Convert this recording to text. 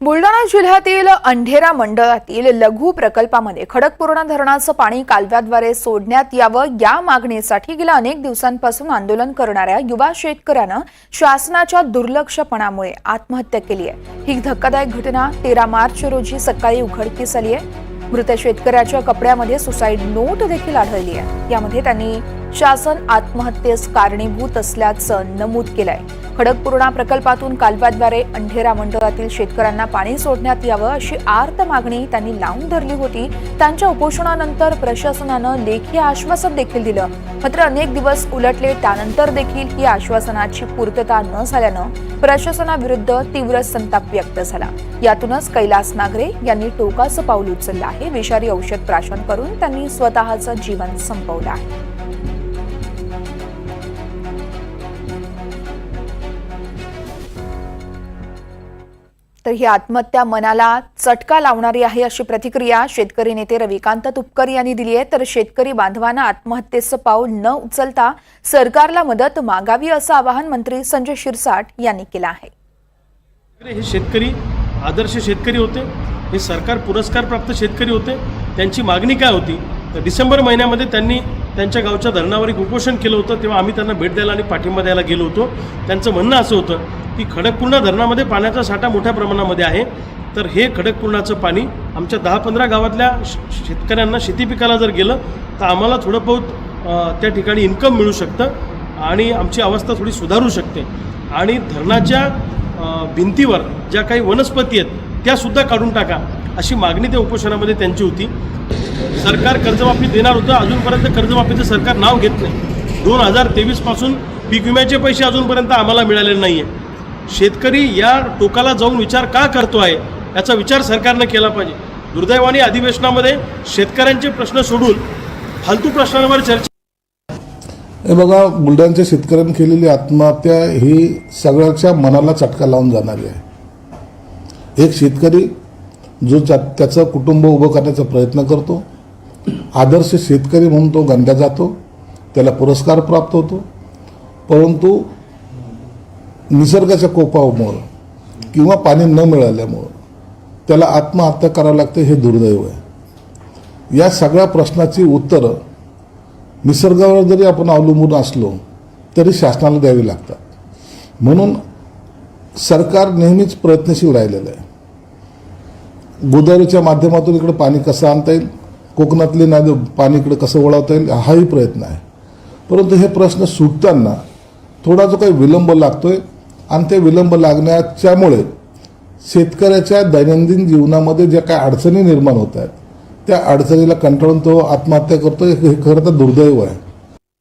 बुलढाणा जिल्ह्यातील अंढेरा मंडळातील लघु प्रकल्पामध्ये खडकपूर्णा धरणाचं पाणी कालव्याद्वारे सोडण्यात यावं या मागणीसाठी गेल्या अनेक दिवसांपासून आंदोलन करणाऱ्या युवा शेतकऱ्यानं शासनाच्या दुर्लक्षपणामुळे आत्महत्या केली आहे. ही धक्कादायक घटना तेरा मार्च रोजी सकाळी उघडकीस आली आहे. मृत शेतकऱ्याच्या कपड्यामध्ये सुसाईड नोट देखील आढळली आहे. यामध्ये त्यांनी शासन आत्महत्येस कारणीभूत असल्याचं नमूद केलंय. खडकपूर्णा प्रकल्पातून कालव्याद्वारे अंढेरा मंडळातील शेतकऱ्यांना पाणी सोडण्यात यावं अशी आर्त मागणी त्यांनी लावून धरली होती. त्यांच्या उपोषणानंतर प्रशासनानं लेखी आश्वासन देखील दिलं. मात्र अनेक दिवस उलटले त्यानंतर देखील ही आश्वासनाची पूर्तता न झाल्यानं प्रशासनाविरुद्ध तीव्र संताप व्यक्त झाला. यातूनच कैलास नागरे यांनी टोकाचं पाऊल उचललं आहे. विषारी औषध प्राशन करून त्यांनी स्वतःचं जीवन संपवलं आहे. तर ही आत्महत्या मनाला चटका लावणारी आहे अशी प्रतिक्रिया शेतकरी नेते रविकांत तुपकर यांनी दिली आहे. तर शेतकरी बांधवांना आत्महत्येचं पाऊल न उचलता सरकारला मदत मागावी असं आवाहन मंत्री संजय शिरसाट यांनी केलं आहे. हे शेतकरी आदर्श शेतकरी होते. हे सरकार पुरस्कार प्राप्त शेतकरी होते. त्यांची मागणी काय होती? तर डिसेंबर महिन्यामध्ये त्यांनी त्यांच्या गावच्या धरणावर एक उपोषण केलं होतं तेव्हा आम्ही त्यांना भेट द्यायला आणि पाठिंबा द्यायला गेलो होतो. त्यांचं म्हणणं असं होतं की खडकपूर्णा धरणामध्ये पाण्याचा साठा मोठ्या प्रमाणामध्ये आहे. तर हे खडकपूर्णाचं पाणी आमच्या दहा पंधरा गावातल्या शेतकऱ्यांना शेती पिकाला जर गेलं तर आम्हाला थोडं बहुत त्या ठिकाणी इन्कम मिळू शकतं आणि आमची अवस्था थोडी सुधारू शकते. आणि धरणाच्या भिंतीवर ज्या काही वनस्पती आहेत त्यासुद्धा काढून टाका अशी मागणी त्या उपोषणामध्ये त्यांची होती. सरकार कर्जमाफी देणार होतं अजूनपर्यंत कर्जमाफीचं सरकार नाव घेत नाही. दोन हजार तेवीसपासून पीक विम्याचे पैसे अजूनपर्यंत आम्हाला मिळालेले नाही आहे शेतकरी या टोकाला जाऊन विचार का करतो आहे याचा विचार सरकारनं केला पाहिजे. दुर्दैवाने अधिवेशनामध्ये शेतकऱ्यांचे प्रश्न सोडून फालतू प्रश्नांवर चर्चा हे बघा बुलढाण्याच्या शेतकऱ्यांनी केलेली आत्महत्या ही सगळ्याच्या मनाला चटका लावून जाणारी आहे. एक शेतकरी जो त्या- त्याचं कुटुंब उभं करण्याचा प्रयत्न करतो. आदर्श शेतकरी म्हणून तो गणला जातो. त्याला पुरस्कार प्राप्त होतो. परंतु निसर्गाच्या कोपामुळं किंवा पाणी न मिळाल्यामुळं त्याला आत्महत्या करावं लागते हे दुर्दैव आहे. या सगळ्या प्रश्नाची उत्तरं निसर्गावर जरी आपण अवलंबून असलो तरी शासनाला द्यावी लागतात. म्हणून सरकार नेहमीच प्रयत्नशील राहिलेलं आहे. गोदावरीच्या माध्यमातून इकडं पाणी कसं आणता येईल? कोकणातले नदी पाणी इकडं कसं वळवता येईल? हाही प्रयत्न आहे. परंतु हे प्रश्न सुटताना थोडा जो काही विलंब लागतो आहे आणि ते विलंब लागण्याच्यामुळे शेतकऱ्याच्या दैनंदिन जीवनामध्ये ज्या काही अडचणी निर्माण होत आहेत त्या अडचणीला कंटाळून तो आत्महत्या करतो हे खरं तर दुर्दैव आहे.